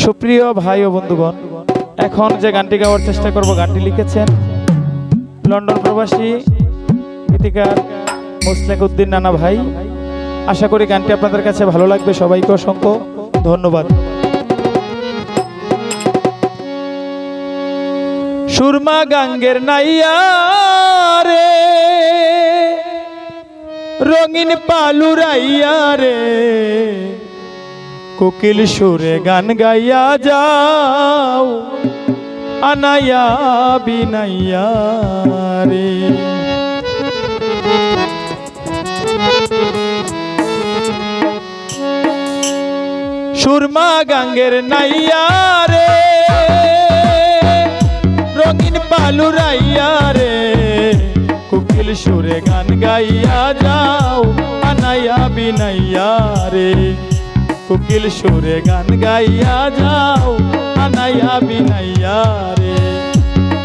সুপ্রিয় ভাই ও বন্ধুগণ, এখন যে গানটি গাওয়ার চেষ্টা করব, গানটি লিখেছেন লন্ডন প্রবাসী গীতিকার মুসলেক উদ্দিন নানা ভাই। আশা করি গানটি আপনাদের কাছে ভালো লাগবে, সবাইকে অসংখ্য ধন্যবাদ। সুরমা গাঙ্গের নাইয়া রে, রঙিন পালুরাইয়া রে। কোকিল সুরে গান গাইয়া যাও, আনাইয়া বিনাইয়া রে। সুরমা গাঙ্গের নাইয়া রে, রঙিন পালুরাইয়া রে। কোকিল সুরে গান গাইয়া যাও, আনাইয়া বিনাইয়া রে। কোকিল সুরে গান গাইয়া যাও, আনাইয়া বিনাইয়া রে।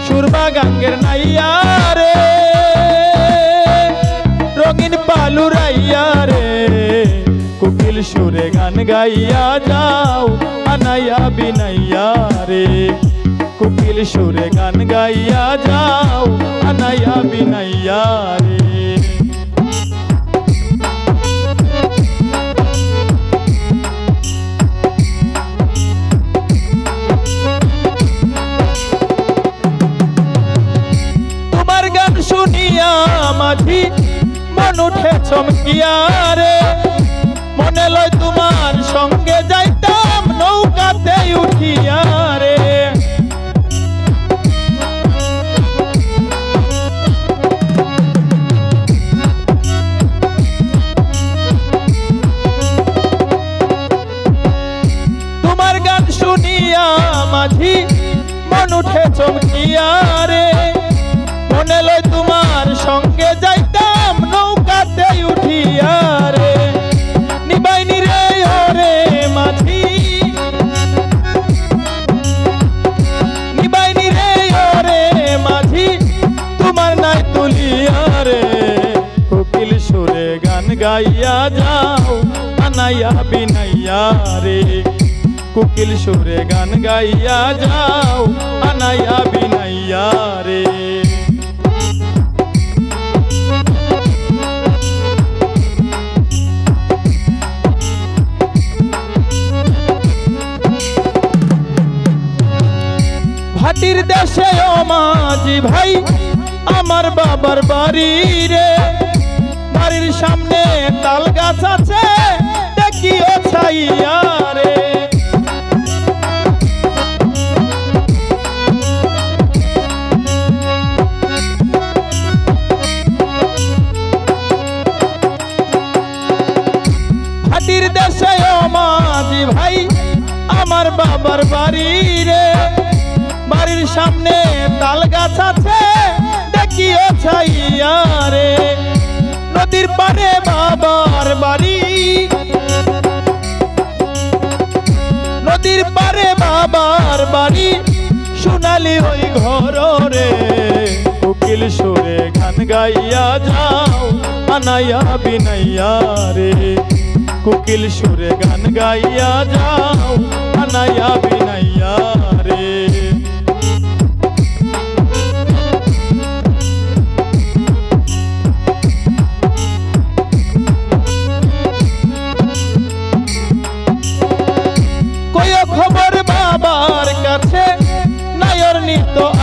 সুরমা গাঙ্গের নাইয়া রে। রঙিন পালুরাইয়া রে। কোকিল সুরে গান গাইয়া যাও, আনাইয়া বিনাইয়া রে। কোকিল সুরে গান গাইয়া যাও, আনাইয়া বিনাইয়া রে। মাঝি, মন উঠে চমকিয়া রে। মনে লয় তোমার সঙ্গে যাইতাম, নৌকাতে উঠিয়া রে। তোমার গান শুনিয়া মাঝি, মন উঠে চমকিয়া মনে লয় গাইয়া যাও, আনাইয়া বিনাইয়া রে। কোকিল সুরে গান গাইয়া যাও, আনাইয়া বিনাইয়া রে। ভাটির দেশে ও মাঝি ভাই, আমার বাবার বাড়ি রে। বাড়ির সামনে তাল গাছ আছে দেখিও ছাইয়া দেশে ও মাঝি ভাই, আমার বাবার বাড়ি রে। বাড়ির সামনে তাল গাছ আছে দেখি দেখিও ছাইয়া রে। নদীর পারে বাবার বাড়ি। নদীর পারে বাবার বাড়ি। সোনালি ওই ঘর রে কোকিল সুরে গান গাইয়া যাও, আনাইয়া বিনাইয়া রে। কোকিল সুরে গান গাইয়া যাও, আনাইয়া বিনাইয়া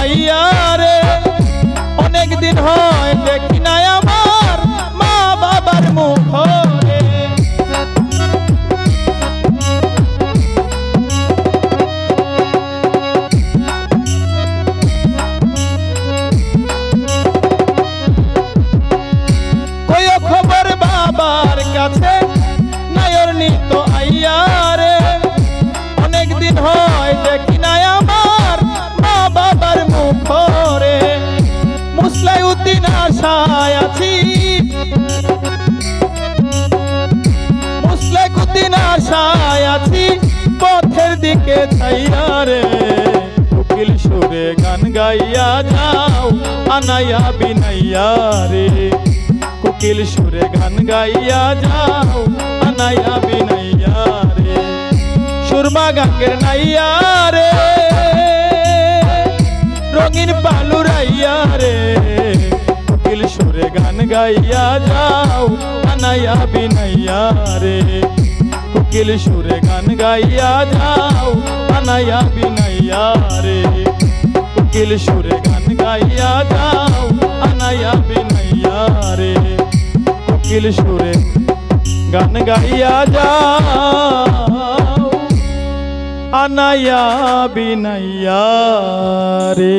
নিত রে অনেক দিন হয় দেখি নাই আমার মা বাবার মুখ রে খবর বাবার কাছে, নায়র নিত আইয়া রে। অনেক দিন হয় দেখি নাই আছি, পথের দিকে চাইয়া রে। কোকিল সুরে গান গাইয়া যাও, আনাইয়া বিনাইয়া রে। কোকিল সুরে গান গাইয়া যাও, আনাইয়া বিনাইয়া রে। সুর সুরমা গাঙ্গের নাইয়া রে। রঙিন পালু রাইয়া রে। কোকিল সুরে গান গাইয়া যাও, আনাইয়া বিনাইয়া রে। কোকিল সুরে গান গাইয়া যাও আনাইয়া বিনাইয়া রে কোকিল সুরে গান গাইয়া যাও আনাইয়া বিনাইয়া রে কোকিল সুরে গান গাইয়া যাও আনাইয়া বিনাইয়া রে